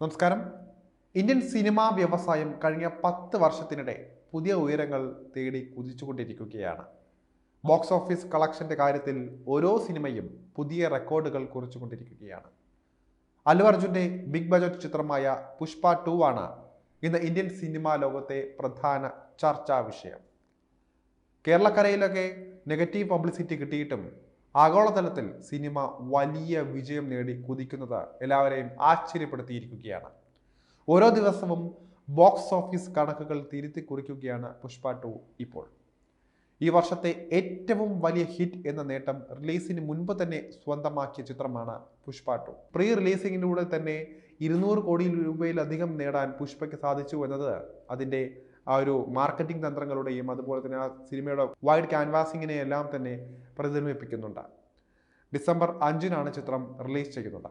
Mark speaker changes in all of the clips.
Speaker 1: നമസ്കാരം. Indian cinema വ്യവസായം കഴിഞ്ഞ പത്ത് വർഷത്തിനിടെ പുതിയ ഉയരങ്ങൾ തേടി കുതിച്ചുകൊണ്ടിരിക്കുകയാണ്. ബോക്സ് ഓഫീസ് കളക്ഷന്റെ കാര്യത്തിൽ ഓരോ സിനിമയും പുതിയ റെക്കോർഡുകൾ കുറിച്ചുകൊണ്ടിരിക്കുകയാണ്. അല്ലു അർജുന്റെ ബിഗ് ബജറ്റ് ചിത്രമായ പുഷ്പ ടു ആണ് ഇന്ന് ഇന്ത്യൻ സിനിമാ ലോകത്തെ പ്രധാന ചർച്ചാ വിഷയം. കേരളക്കരയിലൊക്കെ നെഗറ്റീവ് പബ്ലിസിറ്റി കിട്ടിയിട്ടും ആഗോളതലത്തിൽ സിനിമ വലിയ വിജയം നേടി കുതിക്കുന്നത് എല്ലാവരെയും ആശ്ചര്യപ്പെടുത്തിയിരിക്കുകയാണ്. ഓരോ ദിവസവും ബോക്സ് ഓഫീസ് കണക്കുകൾ തിരുത്തി കുറിക്കുകയാണ് പുഷ്പ ടു ഇപ്പോൾ. ഈ വർഷത്തെ ഏറ്റവും വലിയ ഹിറ്റ് എന്ന നേട്ടം റിലീസിന് മുൻപ് തന്നെ സ്വന്തമാക്കിയ ചിത്രമാണ് പുഷ്പ ടു. പ്രീ റിലീസിങ്ങിലൂടെ തന്നെ ഇരുന്നൂറ് കോടി രൂപയിലധികം നേടാൻ പുഷ്പയ്ക്ക് സാധിച്ചു എന്നത് അതിന്റെ ആ ഒരു മാർക്കറ്റിംഗ് തന്ത്രങ്ങളുടെയും അതുപോലെ തന്നെ ആ സിനിമയുടെ വൈഡ് ക്യാൻവാസിങ്ങിനെ എല്ലാം തന്നെ പ്രതിഫലിപ്പിക്കുന്നുണ്ട് ഡിസംബർ അഞ്ചിനാണ് ചിത്രം റിലീസ് ചെയ്യുന്നത്.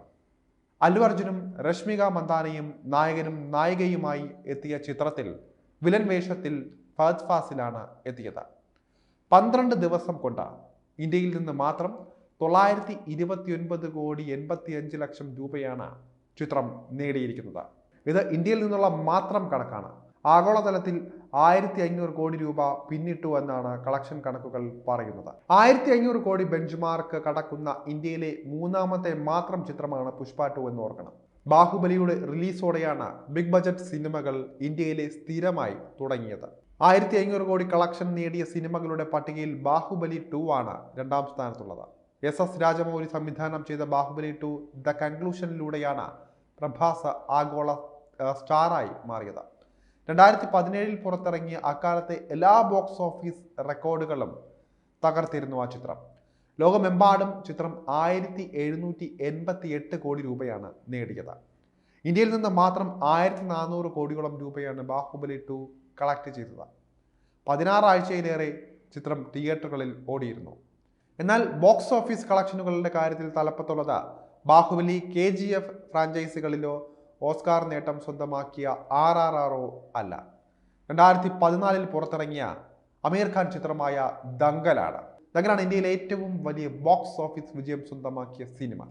Speaker 1: അല്ലു അർജുനും രശ്മിക മന്ദാനയും നായകനും നായികയുമായി എത്തിയ ചിത്രത്തിൽ വിലൻ വേഷത്തിൽ ഫഹദ് ഫാസിലാണ് എത്തിയത്. പന്ത്രണ്ട് ദിവസം കൊണ്ട് ഇന്ത്യയിൽ നിന്ന് മാത്രം തൊള്ളായിരത്തി ഇരുപത്തിയൊൻപത് കോടി എൺപത്തി അഞ്ച് ലക്ഷം രൂപയാണ് ചിത്രം നേടിയിരിക്കുന്നത്. ഇത് ഇന്ത്യയിൽ നിന്നുള്ള മാത്രം കണക്കാണ്. ആഗോളതലത്തിൽ ആയിരത്തി അഞ്ഞൂറ് കോടി രൂപ പിന്നിട്ടു എന്നാണ് കളക്ഷൻ കണക്കുകൾ പറയുന്നത്. ആയിരത്തി അഞ്ഞൂറ് കോടി ബെഞ്ച് മാർക്ക് കടക്കുന്ന ഇന്ത്യയിലെ മൂന്നാമത്തെ മാത്രം ചിത്രമാണ് പുഷ്പ ടു എന്ന് ഓർക്കണം. ബാഹുബലിയുടെ റിലീസോടെയാണ് ബിഗ് ബജറ്റ് സിനിമകൾ ഇന്ത്യയിലെ സ്ഥിരമായി തുടങ്ങിയത്. ആയിരത്തി അഞ്ഞൂറ് കോടി കളക്ഷൻ നേടിയ സിനിമകളുടെ പട്ടികയിൽ ബാഹുബലി ടു ആണ് രണ്ടാം സ്ഥാനത്തുള്ളത്. എസ് എസ് രാജമൗലി സംവിധാനം ചെയ്ത ബാഹുബലി ടു ദ കൺക്ലൂഷനിലൂടെയാണ് പ്രഭാസ് ആഗോള സ്റ്റാറായി മാറിയത്. രണ്ടായിരത്തി പതിനേഴിൽ പുറത്തിറങ്ങിയ അക്കാലത്തെ എല്ലാ ബോക്സ് ഓഫീസ് റെക്കോർഡുകളും തകർത്തിരുന്നു ആ ചിത്രം. ലോകമെമ്പാടും ചിത്രം ആയിരത്തി എഴുന്നൂറ്റി എൺപത്തി എട്ട് കോടി രൂപയാണ് നേടിയത്. ഇന്ത്യയിൽ നിന്ന് മാത്രം ആയിരത്തി നാനൂറ് കോടിയോളം രൂപയാണ് ബാഹുബലി ടു കളക്ട് ചെയ്തത്. പതിനാറാഴ്ചയിലേറെ ചിത്രം തിയേറ്ററുകളിൽ ഓടിയിരുന്നു. എന്നാൽ ബോക്സ് ഓഫീസ് കളക്ഷനുകളുടെ കാര്യത്തിൽ തലപ്പത്തുള്ളത് ബാഹുബലി കെ ജി എഫ് ഫ്രാഞ്ചൈസികളിലോ ഓസ്കാർ നേട്ടം സ്വന്തമാക്കിയ ആർ ആർ ആർ ഒ അല്ല. രണ്ടായിരത്തി പതിനാലിൽ പുറത്തിറങ്ങിയ അമീർ ഖാൻ ചിത്രമായ ദങ്കലാണ്. ദങ്കലാണ് ഇന്ത്യയിലെ ഏറ്റവും വലിയ ബോക്സ് ഓഫീസ് വിജയം സ്വന്തമാക്കിയ സിനിമ.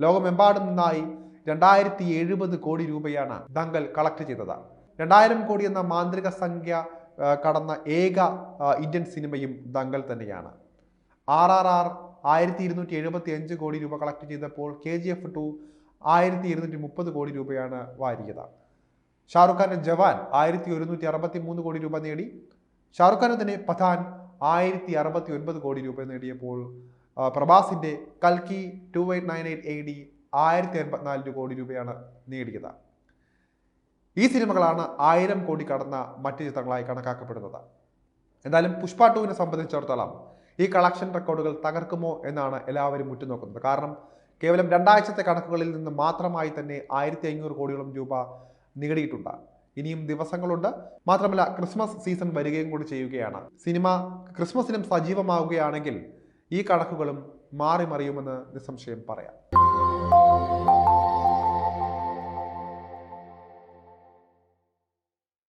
Speaker 1: ലോകമെമ്പാടും നിന്നായി രണ്ടായിരത്തി എഴുപത് കോടി രൂപയാണ് ദങ്കൽ കളക്ട് ചെയ്തത്. രണ്ടായിരം കോടി എന്ന മാന്ത്രിക സംഖ്യ കടന്ന ഏക ഇന്ത്യൻ സിനിമയും ദങ്കൽ തന്നെയാണ്. ആർ ആർ ആർ ആയിരത്തി ഇരുന്നൂറ്റി എഴുപത്തി അഞ്ച് കോടി രൂപ കളക്ട് ചെയ്തപ്പോൾ കെ ജി എഫ് ടു ആയിരത്തി ഇരുന്നൂറ്റി മുപ്പത് കോടി രൂപയാണ് വാരിയത്. ഷാറുഖ് ഖാന്റെ ജവാൻ ആയിരത്തി ഒരുന്നൂറ്റി അറുപത്തി മൂന്ന് കോടി രൂപ നേടി. ഷാറുഖ് ഖാന് തന്നെ പഥാൻ ആയിരത്തി അറുപത്തി ഒൻപത് കോടി രൂപ നേടിയപ്പോൾ പ്രഭാസിന്റെ കൽക്കി two eight nine eight A D ആയിരത്തി എൺപത്തിനാല് കോടി രൂപയാണ് നേടിയത്. ഈ സിനിമകളാണ് ആയിരം കോടി കടന്ന മറ്റ് ചിത്രങ്ങളായി കണക്കാക്കപ്പെടുന്നത്. എന്തായാലും പുഷ്പ ടുവിനെ സംബന്ധിച്ചിടത്തോളം ഈ കളക്ഷൻ റെക്കോർഡുകൾ തകർക്കുമോ എന്നാണ് എല്ലാവരും ഉറ്റുനോക്കുന്നത്. കാരണം കേവലം രണ്ടാഴ്ചത്തെ കണക്കുകളിൽ നിന്ന് മാത്രമായി തന്നെ ആയിരത്തി അഞ്ഞൂറ് കോടിയോളം രൂപ നേടിയിട്ടുണ്ട്. ഇനിയും ദിവസങ്ങളുണ്ട്. മാത്രമല്ല ക്രിസ്മസ് സീസൺ വരികയും കൂടി ചെയ്യുകയാണ്. സിനിമ ക്രിസ്മസിനും സജീവമാവുകയാണെങ്കിൽ ഈ കണക്കുകളും മാറി മറിയുമെന്ന് നിസ്സംശയം പറയാം.